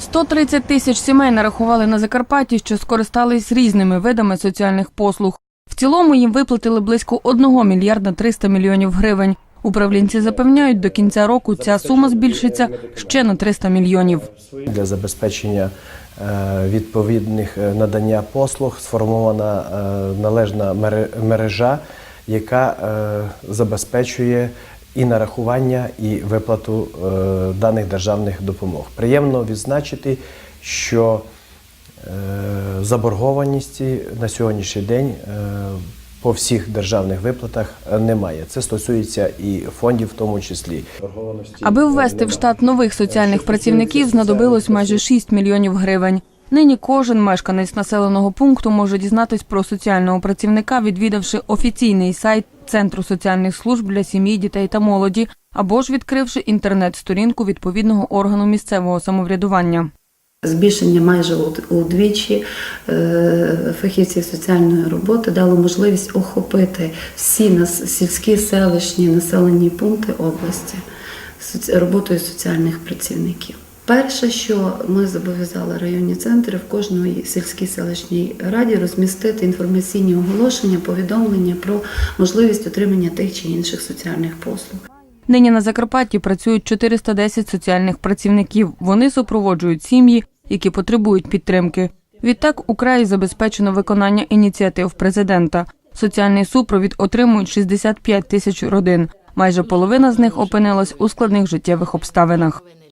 130 тисяч сімей нарахували на Закарпатті, що скористались різними видами соціальних послуг. В цілому їм виплатили близько 1 мільярда 300 мільйонів гривень. Управлінці запевняють, до кінця року ця сума збільшиться ще на 300 мільйонів. Для забезпечення е, відповідних е, надання послуг сформована е, належна мере- мережа, яка забезпечує і нарахування, і виплату е, даних державних допомог. Приємно відзначити, що е, заборгованості на сьогоднішній день е, по всіх державних виплатах немає. Це стосується і фондів, в тому числі. Аби ввести в штат нових соціальних працівників, знадобилось майже 6 мільйонів гривень. Нині кожен мешканець населеного пункту може дізнатись про соціального працівника, відвідавши офіційний сайт Центру соціальних служб для сім'ї, дітей та молоді, або ж відкривши інтернет-сторінку відповідного органу місцевого самоврядування. Збільшення майже удвічі е, фахівців соціальної роботи дало можливість охопити всі сільські селищні населені пункти області роботою соціальних працівників. Перше, що ми зобов'язали районні центри в кожної сільській селищній раді розмістити інформаційні оголошення, повідомлення про можливість отримання тих чи інших соціальних послуг. Нині на Закарпатті працюють 410 соціальних працівників. Вони супроводжують сім'ї, які потребують підтримки. Відтак у забезпечено виконання ініціатив президента. Соціальний супровід отримують 65 тисяч родин. Майже половина з них опинилась у складних життєвих обставинах.